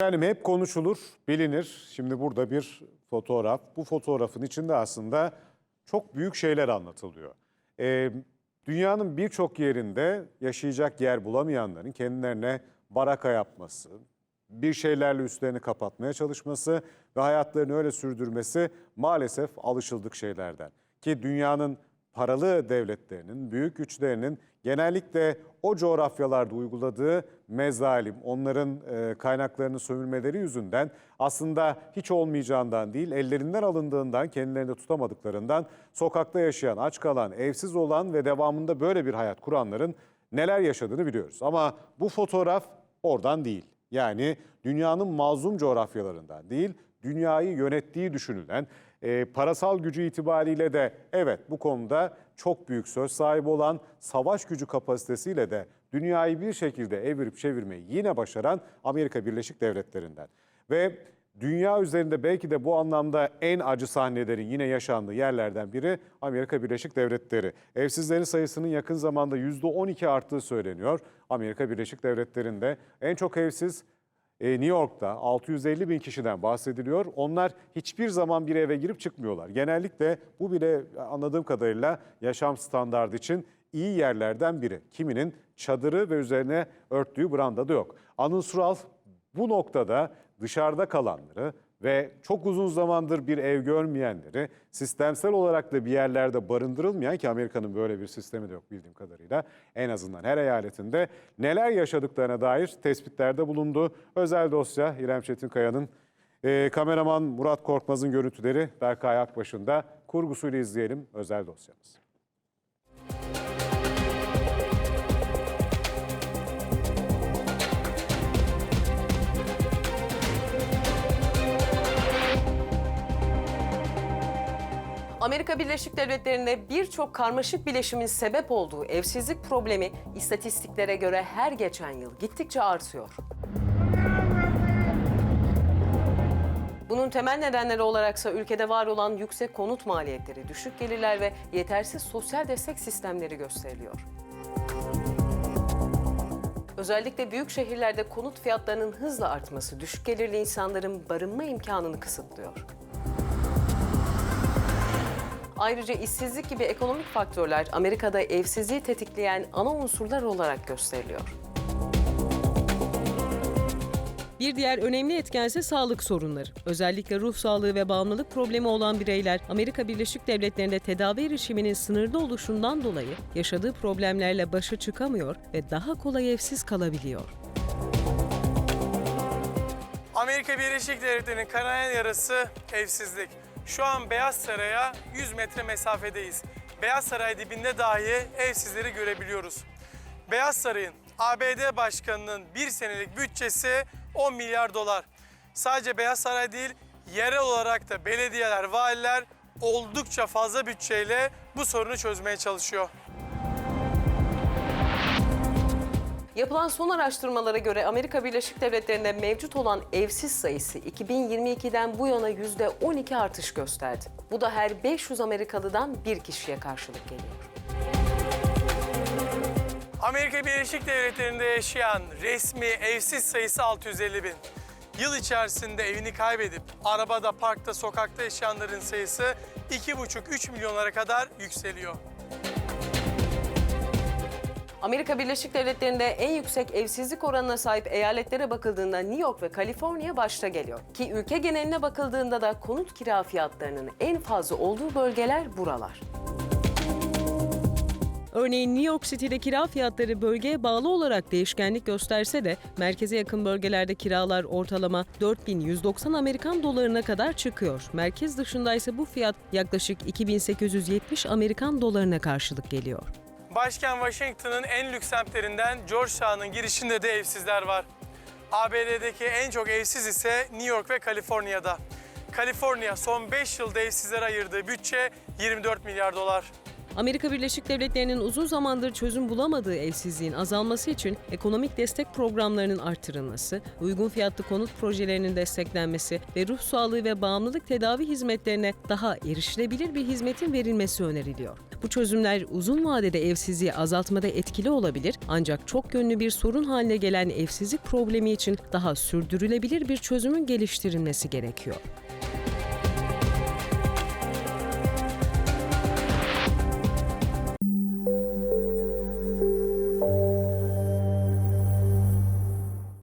Efendim hep konuşulur, bilinir. Şimdi burada bir fotoğraf. Bu fotoğrafın içinde aslında çok büyük şeyler anlatılıyor. Ee, dünyanın birçok yerinde yaşayacak yer bulamayanların kendilerine baraka yapması, bir şeylerle üstlerini kapatmaya çalışması ve hayatlarını öyle sürdürmesi maalesef alışıldık şeylerden. Ki dünyanın paralı devletlerinin, büyük güçlerinin genellikle o coğrafyalarda uyguladığı mezalim, onların e, kaynaklarını sömürmeleri yüzünden aslında hiç olmayacağından değil, ellerinden alındığından, kendilerini tutamadıklarından sokakta yaşayan, aç kalan, evsiz olan ve devamında böyle bir hayat kuranların neler yaşadığını biliyoruz. Ama bu fotoğraf oradan değil. Yani dünyanın mazlum coğrafyalarından değil, dünyayı yönettiği düşünülen, e, parasal gücü itibariyle de evet bu konuda çok büyük söz sahibi olan, savaş gücü kapasitesiyle de dünyayı bir şekilde evirip çevirmeyi yine başaran Amerika Birleşik Devletleri'nden. Ve dünya üzerinde belki de bu anlamda en acı sahnelerin yine yaşandığı yerlerden biri Amerika Birleşik Devletleri. Evsizlerin sayısının yakın zamanda %12 arttığı söyleniyor. Amerika Birleşik Devletleri'nde en çok evsiz e, New York'ta 650 bin kişiden bahsediliyor. Onlar hiçbir zaman bir eve girip çıkmıyorlar. Genellikle bu bile anladığım kadarıyla yaşam standardı için iyi yerlerden biri. Kiminin çadırı ve üzerine örttüğü branda da yok. Anıl Sural bu noktada dışarıda kalanları ve çok uzun zamandır bir ev görmeyenleri, sistemsel olarak da bir yerlerde barındırılmayan ki Amerika'nın böyle bir sistemi de yok bildiğim kadarıyla en azından her eyaletinde neler yaşadıklarına dair tespitlerde bulundu. Özel dosya İrem Çetinkaya'nın e, kameraman Murat Korkmaz'ın görüntüleri Berkay Akbaş'ın da kurgusuyla izleyelim özel dosyamız. Amerika Birleşik Devletleri'nde birçok karmaşık bileşimin sebep olduğu evsizlik problemi istatistiklere göre her geçen yıl gittikçe artıyor. Bunun temel nedenleri olaraksa ülkede var olan yüksek konut maliyetleri, düşük gelirler ve yetersiz sosyal destek sistemleri gösteriliyor. Özellikle büyük şehirlerde konut fiyatlarının hızla artması düşük gelirli insanların barınma imkanını kısıtlıyor. Ayrıca işsizlik gibi ekonomik faktörler Amerika'da evsizliği tetikleyen ana unsurlar olarak gösteriliyor. Bir diğer önemli etken ise sağlık sorunları. Özellikle ruh sağlığı ve bağımlılık problemi olan bireyler Amerika Birleşik Devletleri'nde tedavi erişiminin sınırlı oluşundan dolayı yaşadığı problemlerle başa çıkamıyor ve daha kolay evsiz kalabiliyor. Amerika Birleşik Devletleri'nin kanayan yarası evsizlik. Şu an Beyaz Saray'a 100 metre mesafedeyiz. Beyaz Saray dibinde dahi evsizleri görebiliyoruz. Beyaz Saray'ın ABD Başkanı'nın bir senelik bütçesi 10 milyar dolar. Sadece Beyaz Saray değil, yerel olarak da belediyeler, valiler oldukça fazla bütçeyle bu sorunu çözmeye çalışıyor. Yapılan son araştırmalara göre Amerika Birleşik Devletleri'nde mevcut olan evsiz sayısı 2022'den bu yana %12 artış gösterdi. Bu da her 500 Amerikalıdan bir kişiye karşılık geliyor. Amerika Birleşik Devletleri'nde yaşayan resmi evsiz sayısı 650 bin. Yıl içerisinde evini kaybedip arabada, parkta, sokakta yaşayanların sayısı 2,5-3 milyonlara kadar yükseliyor. Amerika Birleşik Devletleri'nde en yüksek evsizlik oranına sahip eyaletlere bakıldığında New York ve Kaliforniya başta geliyor. Ki ülke geneline bakıldığında da konut kira fiyatlarının en fazla olduğu bölgeler buralar. Örneğin New York City'de kira fiyatları bölgeye bağlı olarak değişkenlik gösterse de merkeze yakın bölgelerde kiralar ortalama 4190 Amerikan dolarına kadar çıkıyor. Merkez dışında ise bu fiyat yaklaşık 2870 Amerikan dolarına karşılık geliyor. Başkent Washington'ın en lüks semtlerinden Georgetown'un girişinde de evsizler var. ABD'deki en çok evsiz ise New York ve Kaliforniya'da. Kaliforniya son 5 yılda evsizlere ayırdığı bütçe 24 milyar dolar. Amerika Birleşik Devletleri'nin uzun zamandır çözüm bulamadığı evsizliğin azalması için ekonomik destek programlarının artırılması, uygun fiyatlı konut projelerinin desteklenmesi ve ruh sağlığı ve bağımlılık tedavi hizmetlerine daha erişilebilir bir hizmetin verilmesi öneriliyor. Bu çözümler uzun vadede evsizliği azaltmada etkili olabilir ancak çok yönlü bir sorun haline gelen evsizlik problemi için daha sürdürülebilir bir çözümün geliştirilmesi gerekiyor.